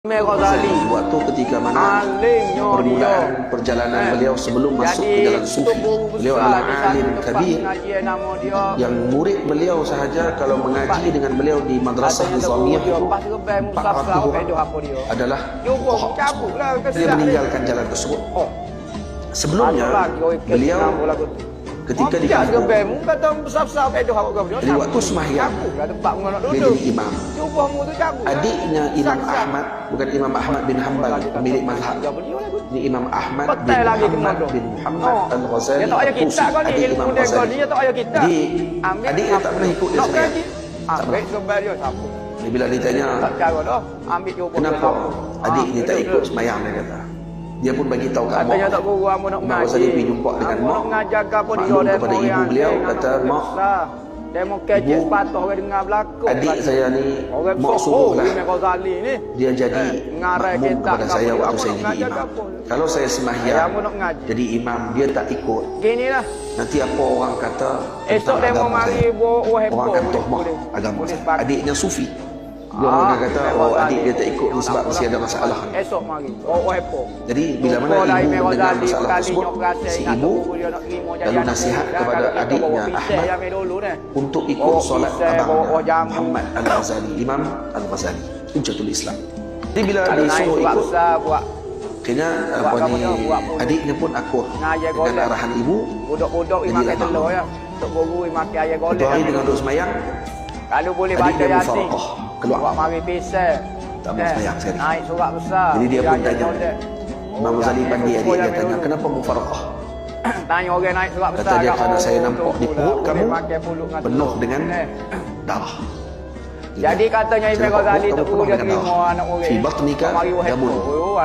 Ghazali Waktu ketika mana permulaan perjalanan Eh. beliau sebelum masuk Jadi, ke jalan itu sufi. Beliau adalah alim kabir yang murid beliau sahaja kalau mengaji dengan beliau di madrasah Nizamiyah itu orang apa dia. adalah lah Dia meninggalkan jalan tersebut. Oh, Sebelumnya ikat beliau. Ketika di Dia kampung rebel mu kata musafir apa itu apa dia. Jadi waktu sembahyang, cabut lah tempat nak dia duduk. jadi imam. Jumpa mu tu cabut. lah. Adiknya Imam. Ahmad bukan Imam Ahmad bin Hanbal pemilik mazhab. Dia tu. Ini Imam Ahmad bin lagi Muhammad tu. bin Muhammad Oh. Al-Ghazali Dia tak Al-Qusi, kitab kau ni ilmu dia kau ni dia tak payah kitab. Jadi adik dia tak pernah ikut dia kaji. Tak Ambil sebab dia siapa? Bila ditanya Tak cara dah. Ambil jumpa kenapa dia. adik Ah, ni tak ikut sembahyang dia kata. Dia pun bagi tahu kat Katanya mak. tak guru amu nak Mak mengaji. Ghazali pergi jumpa dengan mak. nak mengajar apa dia demo kepada ibu beliau, kata, "Mak, besar. Demo kecil ibu, sepatah orang dengar belakang. Adik saya ni Orang mak suruh lah. Ni. Dia jadi Eh, ngarai kitab kepada ke saya waktu saya jadi imam. Kalau saya sembahyang jadi imam, dia tak ikut. Gini lah. Nanti apa orang kata Esok demo agama mari saya? buat. Orang tohmah boleh- agama saya. Adiknya sufi. Dia Ah, orang kata, Imam oh adik dia tak ikut ni sebab mesti ada masalah. Esok mari. Oh, heboh. Jadi bila mana lah ibu Imam mendengar Ghazali masalah tersebut, rasa si ibu dia lalu nasihat kepada adiknya Ahmad untuk ikut Bawa solat abangnya jamu. Muhammad Al-Ghazali, Imam Al-Ghazali, Hujjatul Islam. Jadi bila disuruh surat ikut, kena apa ni dia, adiknya pun akur Ngajar dengan arahan ibu. budak-budak lah, telur Mak. ya. Tok guru makan ayam golek. Hari dengan duduk semayang, Kalau boleh baca dia Yasin. Keluar. Buat mari pisau. Tak mau Eh, semayang sekali. Naik surat besar. Jadi dia pun tanya. Imam Ghazali adik dia yang tanya, kenapa mufaraqah? Tanya orang naik surat besar. Kata dia kerana saya nampak di perut kamu penuh dengan Eh. darah. Jadi katanya Imam Ghazali tu guru dia terima anak orang. Fi batnika damun.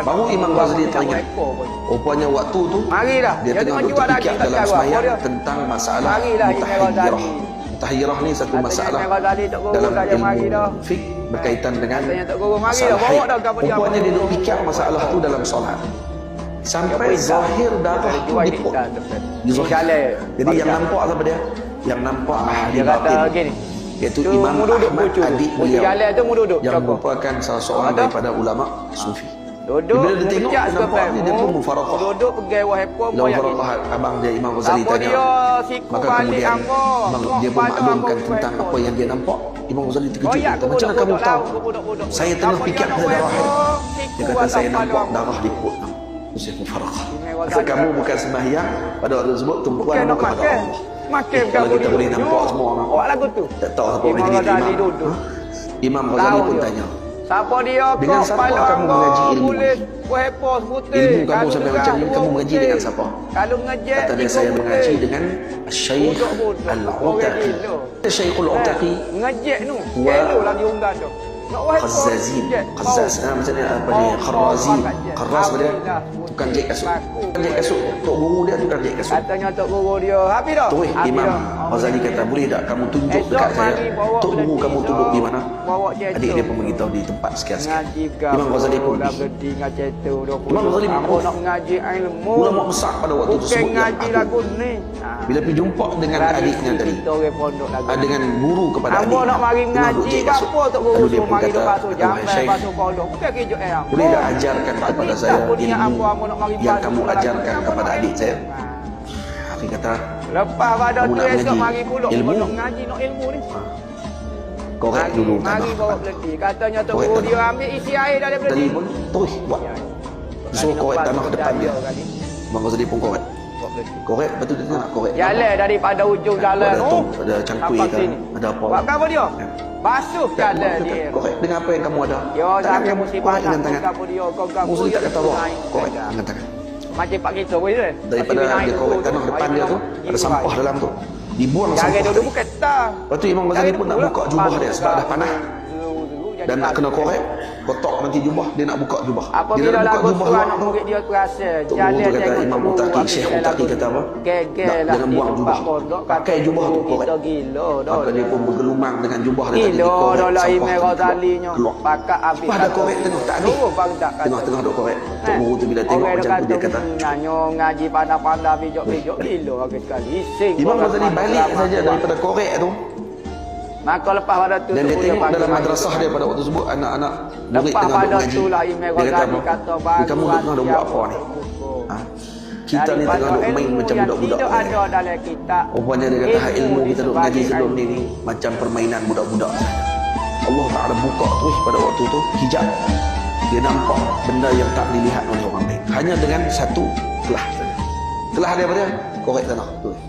Baru Imam Ghazali teringat. pun. Rupanya waktu tu Mari dah. dia Dia tengah tak dalam semayang dia. tentang masalah Marilah Imam mutahayyirah. Mutahayyirah ni satu masalah dalam ilmu fik berkaitan dengan masalah haid. Rupanya dia duduk fikir masalah tu dalam solat. Sampai zahir darah tu Jual diput. kita, betul. Di zahir. Jalan. Jadi yang nampak apa dia? Yang nampak ahli batin. Iaitu Tu Imam Ahmad adik beliau. Yang merupakan salah seorang Ada? daripada ulama sufi. Duduk, Bila dia tengok, dia nampak ni, dia pun Mu mufaraqah. Duduk pergi wahai puan Lalu yang Farouk abang dia Imam Ghazali tanya. dia siku Maka kemudian Mak dia pun maklumkan tentang apa puan. yang dia nampak. Imam Ghazali terkejut. Oh ya, Kata, Macam mana kamu tahu? Saya tengah fikir pada darah dia. Kata saya nampak darah di perut kamu. Saya mufaraqah. Kata kamu bukan sembahyang pada waktu tersebut tumpuan kepada makan. Allah. Makan Eh, kalau kita boleh nampak semua orang. Awak lagu tu. Tak tahu Imam boleh jadi imam. Ha? Imam Ghazali pun tanya. Siapa dia? Dengan Kau siapa kepala kamu kau mengaji ilmu? Boleh pos putih. Ilmu kamu sampai macam ni, dua kamu mengaji dengan siapa? Kalau mengaji Kata dia saya mengaji dengan Syekh. Al-Utaqi. Orang gila. Syekhul Utaqi Ngejek nu. Wa- Hello lagi unggal tu. Nak wahai pos. Qazzazin ngejek. Qazzaz Mau. ah, macam ni apa ni? Mau, Kharrazi mau makan je. Kharraz apa dia Alhamdulillah. tukang jahit kasut. Tukang jahit kasut. Tok guru dia tukang jahit kasut. Katanya Tok Guru dia. Habis dah. Terus Habis Imam. Ghazali kata boleh tak kamu tunjuk dekat saya? tok guru kamu duduk di mana? Adik dia pun beritahu di tempat sekian-sekian. Imam Ghazali pun pergi. Imam Ghazali pun- nak ngaji ilmu ulama besar pada waktu Bukan tersebut yang ngaji lagu ni Ha. bila pergi jumpa dengan adiknya tadi ah, dengan guru kepada adiknya. nak mari Imam duduk ngaji jahit ke kasut. apa Tok Guru Mari kata, "Wahai jambai Syekh, Bukan eh boleh tak ajarkan kepada saya ilmu yang kamu ajarkan kepada adik saya? Hafiz kata Lepas pada tu esok mengaji mari pulak ilmu? Nak ngaji nak ilmu ni. Korek Mari, dulu mari bawa belati Katanya Korek Guru tanah. dia ambil isi air dari belati pun terus buat. Suruh korek tanah ke depan dia Imam Ghazali pun korek korek lepas tu dia nak korek. Jalan daripada ujung jalan ada tu tong, ada cangkui ke, ada apa. Buat apa dia? Ya. Basuh jalan dia. Korek dengan apa yang kamu ada? Yo Tangan sampai kamu musibah korek dengan tangan. kamu dia. Kau kamu Musuh tak kata roh korek dengan tangan. Macam pak kita boleh kan? daripada dia korek tanah depan dia tu ada sampah dalam tu. Dibuang Jangan sampah duduk tadi. bukan tak. Lepas tu Imam Ghazali pun nak buka jubah dia sebab dah panas dan nak kena korek kotak nanti jubah dia nak buka jubah dia Apabila nak buka jubah tu luar anak tu murid dia terasa Tok jalan tu kata tengok Imam Tok habis Syekh tu. kata apa? Gegel Tak, lah jangan di buang jubah. Pakai jubah tu korek. Gila maka dia pun bergelumang dengan jubah dia tadi Gila dikorek dah lah sampah Imam tadi Ghazali keluar. nya. keluar Pakat habis. Lepas ada korek tengah tak kata. tengah-tengah duk korek Tok Eh, Guru tu bila tengok macam tu dia kata Nyanyo ngaji pandai-pandai bijak-bijak gila sekali. Imam orang Ghazali balik saja daripada korek tu Maka lepas pada tu Dan dia tengok dalam madrasah dia pada waktu tersebut anak-anak murid Lepas tengah duduk pada ngaji. tu lah Dia kata apa? "Ni kamu tengah duk buat apa ni? Ha? Kita ni tengah duk main macam budak-budak. Ada dalam kitab. Rupanya dia kata ilmu kita duk ngaji sebagai sebelum ni macam permainan budak-budak. Allah Ta'ala buka terus pada waktu tu hijab. Dia nampak benda yang tak dilihat oleh orang lain. Hanya dengan satu telah. Telah dia apa? Korek tanah. Tulis.